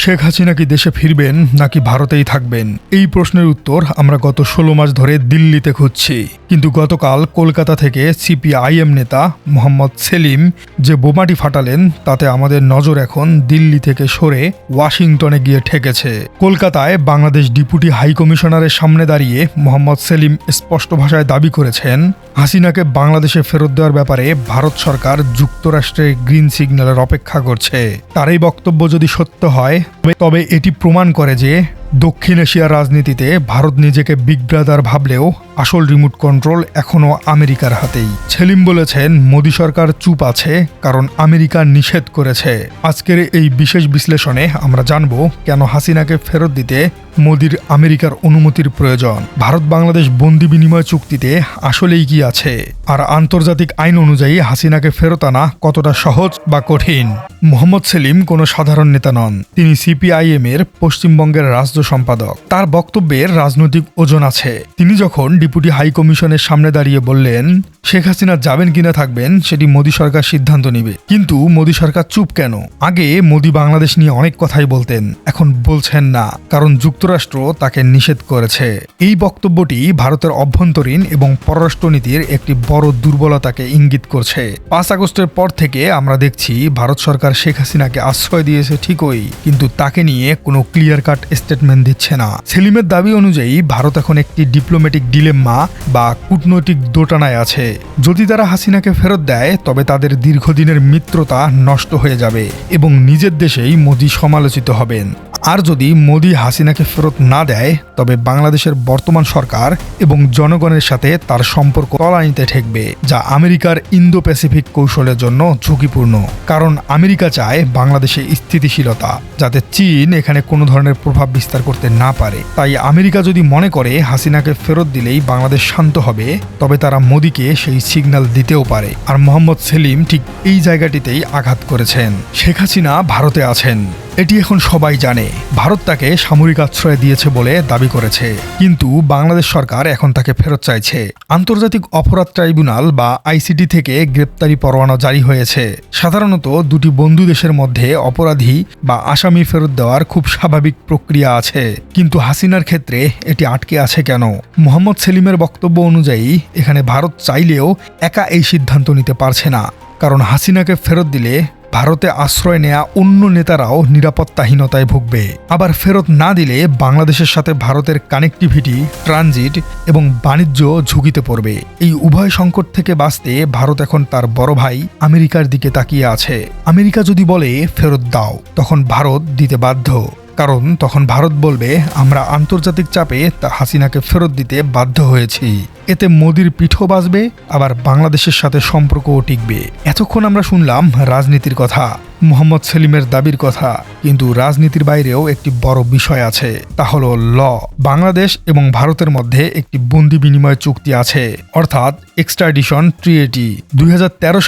শেখ হাসিনা কি দেশে ফিরবেন নাকি ভারতেই থাকবেন? এই প্রশ্নের উত্তর আমরা গত ষোলো মাস ধরে দিল্লিতে খুঁজছি। কিন্তু গতকাল কলকাতা থেকে সিপিআইএম নেতা মোহাম্মদ সেলিম যে বোমাটি ফাটালেন, তাতে আমাদের নজর এখন দিল্লি থেকে সরে ওয়াশিংটনে গিয়ে ঠেকেছে। কলকাতায় বাংলাদেশ ডিপুটি হাই কমিশনারের সামনে দাঁড়িয়ে মোহাম্মদ সেলিম স্পষ্ট ভাষায় দাবি করেছেন, হাসিনাকে বাংলাদেশে ফেরত দেওয়ার ব্যাপারে ভারত সরকার যুক্তরাষ্ট্রের গ্রিন সিগন্যালের অপেক্ষা করছে। তার এই বক্তব্য যদি সত্য হয় তবে- এটি প্রমাণ করে যে দক্ষিণ এশিয়ার রাজনীতিতে ভারত নিজেকে বিগ ব্রাদার ভাবলেও আসল রিমোট কন্ট্রোল এখনও আমেরিকার হাতেই। ছেলিম বলেছেন, মোদী সরকার চুপ আছে, কারণ আমেরিকা নিষেধ করেছে। আজকের এই বিশেষ বিশ্লেষণে আমরা জানব কেন হাসিনাকে ফেরত দিতে মোদির আমেরিকার অনুমতির প্রয়োজন। ভারত বাংলাদেশ বন্দি বিনিময় চুক্তিতে আসলেই কি আছে? আর আন্তর্জাতিক আইন অনুযায়ী হাসিনাকে ফেরত আনা কতটা সহজ বা কঠিন? মোহাম্মদ সেলিম কোনো সাধারণ নেতা নন। তিনি সিপিআইএম এর পশ্চিমবঙ্গের রাজ্য সম্পাদক। তার বক্তব্যের রাজনৈতিক ওজন আছে। তিনি যখন ডিপুটি হাই কমিশনের সামনে দাঁড়িয়ে বললেন, শেখ হাসিনা যাবেন কিনা থাকবেন, সেটি মোদী সরকার সিদ্ধান্ত নিবে। কিন্তু মোদী সরকার চুপ কেন? আগে মোদী বাংলাদেশ নিয়ে অনেক কথাই বলতেন। এখন বলছেন না, কারণ যুক্তরাষ্ট্র তাকে নিষেধ করেছে। এই বক্তব্যটি ভারতের অভ্যন্তরীণ এবং পররাষ্ট্রনীতির একটি বড় দুর্বলতাকে ইঙ্গিত করছে। পাঁচ আগস্টের পর থেকে আমরা দেখছি ভারত সরকার শেখ হাসিনাকে আশ্রয় দিয়েছে ঠিকই, কিন্তু তাকে নিয়ে কোনো ক্লিয়ার কাট স্টেটমেন্ট দিচ্ছে না। সেলিমের দাবি অনুযায়ী ভারত এখন একটি ডিপ্লোম্যাটিক ডিলেম্মা বা কূটনৈতিক দোটানায় আছে। যদি তারা হাসিনাকে ফেরত দেয়, তবে তাদের দীর্ঘদিনের মিত্রতা নষ্ট হয়ে যাবে এবং নিজের দেশেই মোদি সমালোচিত হবেন। আর যদি মোদি হাসিনাকে ফেরত না দেয়, তবে বাংলাদেশের বর্তমান সরকার এবং জনগণের সাথে তার সম্পর্ক তলানিতে ঠেকবে, যা আমেরিকার ইন্দো প্যাসিফিক কৌশলের জন্য ঝুঁকিপূর্ণ। কারণ আমেরিকা চায় বাংলাদেশে স্থিতিশীলতা, যাতে চীন এখানে কোনো ধরনের প্রভাব বিস্তার করতে না পারে। তাই আমেরিকা যদি মনে করে হাসিনাকে ফেরত দিলেই বাংলাদেশ শান্ত হবে, তবে তারা মোদিকে সেই সিগন্যাল দিতেও পারে। আর মোহাম্মদ সেলিম ঠিক এই জায়গাটিতেই আঘাত করেছেন। শেখ হাসিনা ভারতে আছেন। এটি এখন সবাই জানে। ভারত তাকে সামরিক আশ্রয় দিয়েছে বলে দাবি করেছে। কিন্তু বাংলাদেশ সরকার এখন তাকে ফেরত চাইছে। আন্তর্জাতিক অপরাধ ট্রাইব্যুনাল বা আইসিটি থেকে গ্রেপ্তারি পরোয়ানা জারি হয়েছে। সাধারণত দুটি বন্ধু দেশের মধ্যে অপরাধী বা আসামি ফেরত দেওয়ার খুব স্বাভাবিক প্রক্রিয়া আছে। কিন্তু হাসিনার ক্ষেত্রে এটি আটকে আছে কেন? মোহাম্মদ সেলিমের বক্তব্য অনুযায়ী, এখানে ভারত চাইলেও একা এই সিদ্ধান্ত নিতে পারছে না। কারণ হাসিনাকে ফেরত দিলে ভারতে আশ্রয় নেয়া অন্য নেতারাও নিরাপত্তাহীনতায় ভুগবে। আবার ফেরত না দিলে বাংলাদেশের সাথে ভারতের কানেক্টিভিটি, ট্রানজিট এবং বাণিজ্য ঝুঁকিতে পড়বে। এই উভয় সংকট থেকে বাঁচতে ভারত এখন তার বড় ভাই আমেরিকার দিকে তাকিয়ে আছে। আমেরিকা যদি বলে, ফেরত দাও, তখন ভারত দিতে বাধ্য। কারণ তখন ভারত বলবে, আমরা আন্তর্জাতিক চাপে তা হাসিনাকে ফেরত দিতে বাধ্য হয়েছি। এতে মোদির পিঠও বাঁচবে আবার বাংলাদেশের সাথে সম্পর্কও টিকবে। এতক্ষণ আমরা শুনলাম রাজনীতির কথা, মোহাম্মদ সেলিমের দাবির কথা, কিন্তু রাজনীতির বাইরেও একটি বড় বিষয় আছে, তা হল ল। বাংলাদেশ এবং ভারতের মধ্যে একটি বন্দি বিনিময় চুক্তি আছে, অর্থাৎ এক্সট্রাডিশন ট্রিএটি দুই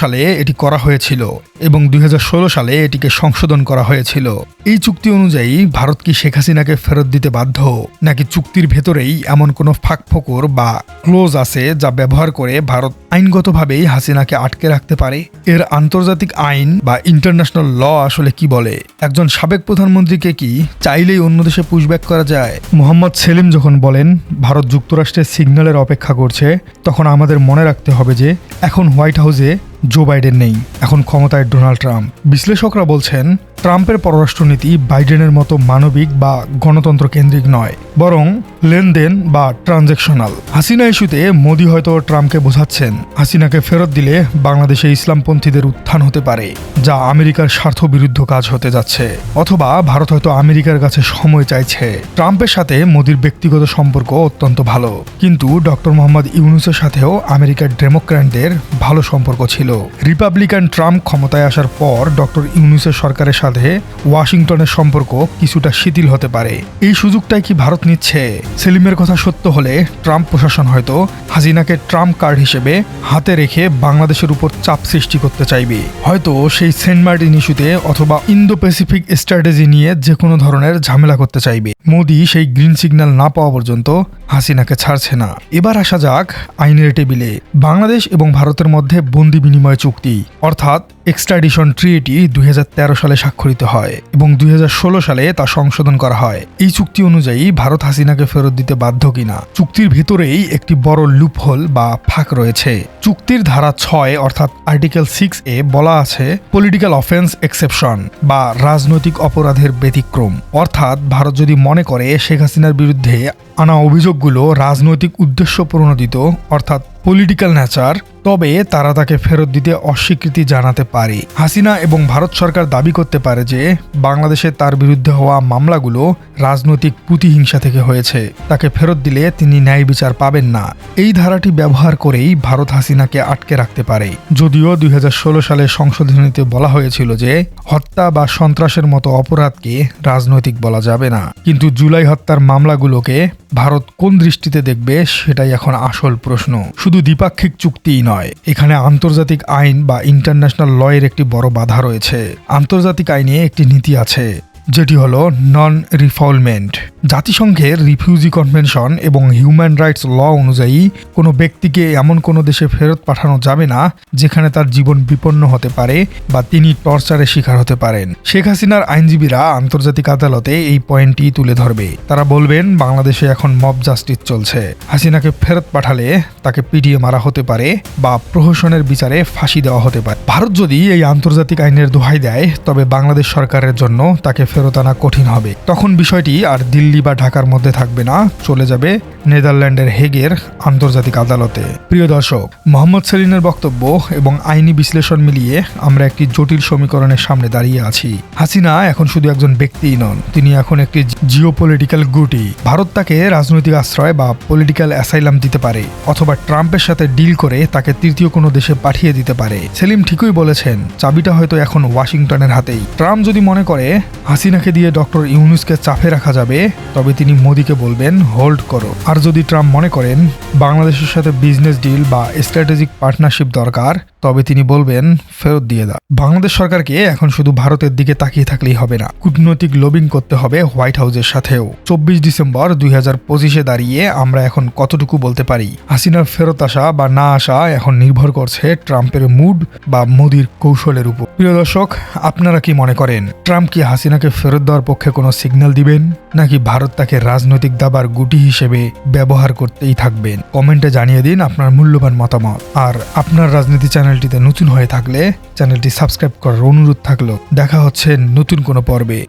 সালে এটি করা হয়েছিল এবং দুই হাজার ষোলো সালে এটিকে সংশোধন করা হয়েছিল। এই চুক্তি অনুযায়ী ভারত কি শেখ হাসিনাকে ফেরত দিতে বাধ্য, নাকি চুক্তির ভেতরেই এমন কোনো ফাঁকফোকর বা ক্লোজ আছে যা ব্যবহার করে ভারত আইনগতভাবেই হাসিনাকে আটকে রাখতে পারে। এর আন্তর্জাতিক আইন বা ইন্টারন্যাশনাল ল আসলে কি বলে? একজন সাবেক প্রধানমন্ত্রীকে কি চাইলেই অন্য দেশে পুশব্যাক করা যায়? মোহাম্মদ সেলিম যখন বলেন, ভারত যুক্তরাষ্ট্রের সিগন্যালের অপেক্ষা করছে, তখন আমাদের মনে রাখতে হবে যে, এখন হোয়াইট হাউসে জো বাইডেন নেই। এখন ক্ষমতায় ডোনাল্ড ট্রাম্প। বিশ্লেষকরা বলছেন, ট্রাম্পের পররাষ্ট্রনীতি বাইডেনের মতো মানবিক বা গণতন্ত্র কেন্দ্রিক নয়, বরং লেনদেন বা ট্রানজেকশনাল। হাসিনা ইস্যুতে মোদি হয়তো ট্রাম্পকে বোঝাচ্ছেন। হাসিনাকে ফেরত দিলে বাংলাদেশে ইসলামপন্থীদের উত্থান হতে পারে, যা আমেরিকার স্বার্থ বিরুদ্ধ কাজ হতে যাচ্ছে। অথবা ভারত হয়তো আমেরিকার কাছে সময় চাইছে। ট্রাম্পের সাথে মোদির ব্যক্তিগত সম্পর্ক অত্যন্ত ভালো। কিন্তু ডক্টর মোহাম্মদ ইউনুসের সাথেও আমেরিকার ডেমোক্র্যাটদের ভালো সম্পর্ক ছিল। রিপাবলিকান ট্রাম্প ক্ষমতায় আসার পর ডক্টর ইউনুসের সরকারের সাথে ওয়াশিংটনের সম্পর্ক কিছুটা শিথিল হতে পারে। এই সুযোগটাই কি ভারত নিচ্ছে? সেলিমের কথা সত্য হলে ট্রাম্প প্রশাসন হয়তো হাসিনাকে ট্রাম্প কার্ড হিসেবে হাতে রেখে বাংলাদেশের উপর চাপ সৃষ্টি করতে চাইবে। হয়তো সেই সেন্ট মার্টিন ইস্যুতে অথবা ইন্দো প্যাসিফিক স্ট্র্যাটেজি নিয়ে যে কোনো ধরনের ঝামেলা করতে চাইবে। মোদি সেই গ্রিন সিগন্যাল না পাওয়া পর্যন্ত হাসিনাকে ছাড়ছে না। এবার আসা যাক আইনের টেবিলে। বাংলাদেশ এবং ভারতের মধ্যে বন্দি বিনিময় চুক্তি, অর্থাৎ এক্সট্রাডিশন ট্রিটি দুই হাজার তেরো সালে স্বাক্ষরিত হয় এবং দুই হাজার ষোলো সালে তা সংশোধন করা হয়। এই চুক্তি অনুযায়ী ভারত হাসিনাকে ফেরত দিতে বাধ্য কিনা? চুক্তির ভেতরেই একটি বড় লুপহোল বা ফাঁক রয়েছে। চুক্তির ধারা ছয়, অর্থাৎ আর্টিকেল সিক্স এ বলা আছে, পলিটিক্যাল অফেন্স এক্সেপশন বা রাজনৈতিক অপরাধের ব্যতিক্রম অর্থাৎ ভারত যদি মনে করে শেখ হাসিনার বিরুদ্ধে আনা অভিযোগগুলো রাজনৈতিক উদ্দেশ্য প্রণোদিত, অর্থাৎ পলিটিক্যাল নেচার তবে তারা তাকে ফেরত দিতে অস্বীকৃতি জানাতে পারে। হাসিনা এবং ভারত সরকার দাবি করতে পারে যে, বাংলাদেশে তার বিরুদ্ধে হওয়া মামলাগুলো রাজনৈতিক প্রতিহিংসা থেকে হয়েছে। তাকে ফেরত দিলে তিনি ন্যায় বিচার পাবেন না। এই ধারাটি ব্যবহার করেই ভারত হাসিনাকে আটকে রাখতে পারে। যদিও দুই হাজার ষোলো সালে সংশোধনীতে বলা হয়েছিল যে, হত্যা বা সন্ত্রাসের মতো অপরাধকে রাজনৈতিক বলা যাবে না। কিন্তু জুলাই হত্যার মামলাগুলোকে ভারত কোন দৃষ্টিতে দেখবে সেটাই এখন আসল প্রশ্ন। শুধু দ্বিপাক্ষিক চুক্তিই নয় এখানে আন্তর্জাতিক আইন বা ইন্টারন্যাশনাল লয়ের একটি বড় বাধা রয়েছে। আন্তর্জাতিক আইনে একটি নীতি আছে। যেটি হলো নন রিফলমেন্ট জাতিসংঘের রিফিউজি কনভেনশন এবং হিউম্যান রাইটস ল অনুযায়ী কোনো ব্যক্তিকে এমন কোনো দেশে ফেরত পাঠানো যাবে না যেখানে তার জীবন বিপন্ন হতে পারে বা তিনি টর্চারের শিকার হতে পারেন। শেখ হাসিনার আইনজীবীরা আন্তর্জাতিক আদালতে এই পয়েন্টটি তুলে ধরবে। তারা বলবেন, বাংলাদেশে এখন মব জাস্টিস চলছে। হাসিনাকে ফেরত পাঠালে তাকে পিটিয়ে মারা হতে পারে বা প্রহসনের বিচারে ফাঁসি দেওয়া হতে পারে। ভারত যদি এই আন্তর্জাতিক আইনের দোহাই দেয়, তবে বাংলাদেশ সরকারের জন্য তাকে ফেরত আনা কঠিন হবে। তখন বিষয়টি আর দিল্লি বা ঢাকার মধ্যে থাকবে না, চলে যাবে নেদারল্যান্ডের হেগের আন্তর্জাতিক আদালতে। প্রিয় দর্শক, মোহাম্মদ সেলিনের বক্তব্য এবং আইনি বিশ্লেষণ মিলিয়ে আমরা একটি জটিল সমীকরণের সামনে দাঁড়িয়ে আছি। হাসিনা এখন শুধু একজন ব্যক্তিই নন, তিনি এখন একটি জিও পলিটিক্যাল গুটি। ভারত তাকে রাজনৈতিক আশ্রয় বা পলিটিক্যাল অ্যাসাইলাম দিতে পারে, অথবা ট্রাম্পের সাথে ডিল করে তাকে তৃতীয় কোনো দেশে পাঠিয়ে দিতে পারে। সেলিম ঠিকই বলেছেন, চাবিটা হয়তো এখন ওয়াশিংটনের হাতেই। ট্রাম্প যদি মনে করে, হাসিনাকে দিয়ে ডক্টর ইউনুসকে চাপে রাখা যাবে, তবে তিনি মোদিকে বলবেন, হোল্ড করো। আর যদি ট্রাম্প মনে করেন বাংলাদেশের সাথে বিজনেস ডিল বা স্ট্র্যাটেজিক পার্টনারশিপ দরকার তবে তিনি বলবেন, ফেরত দিয়ে দাও। বাংলাদেশ সরকারকে এখন শুধু ভারতের দিকে তাকিয়ে থাকলেই হবে না, কূটনৈতিক লবিং করতে হবে হোয়াইট হাউসের সাথেও। চব্বিশ ডিসেম্বর দুই হাজার পঁচিশে দাঁড়িয়ে আমরা এখন কতটুকু বলতে পারি? হাসিনার ফেরত আসা বা না আসা এখন নির্ভর করছে ট্রাম্পের মুড বা মোদির কৌশলের উপর। প্রিয় দর্শক, আপনারা কি মনে করেন, ট্রাম্প কি হাসিনাকে ফেরত দেওয়ার পক্ষে কোনো সিগন্যাল দিবেন, নাকি ভারত তাকে রাজনৈতিক দাবার গুটি হিসেবে ব্যবহার করতেই থাকবেন? কমেন্টে জানিয়ে দিন আপনার মূল্যবান মতামত। আর আপনার রাজনীতি চ্যানেলটিতে নতুন হয়ে থাকলে চ্যানেলটি সাবস্ক্রাইব করার অনুরোধ থাকল। দেখা হচ্ছে নতুন কোনো পর্বে।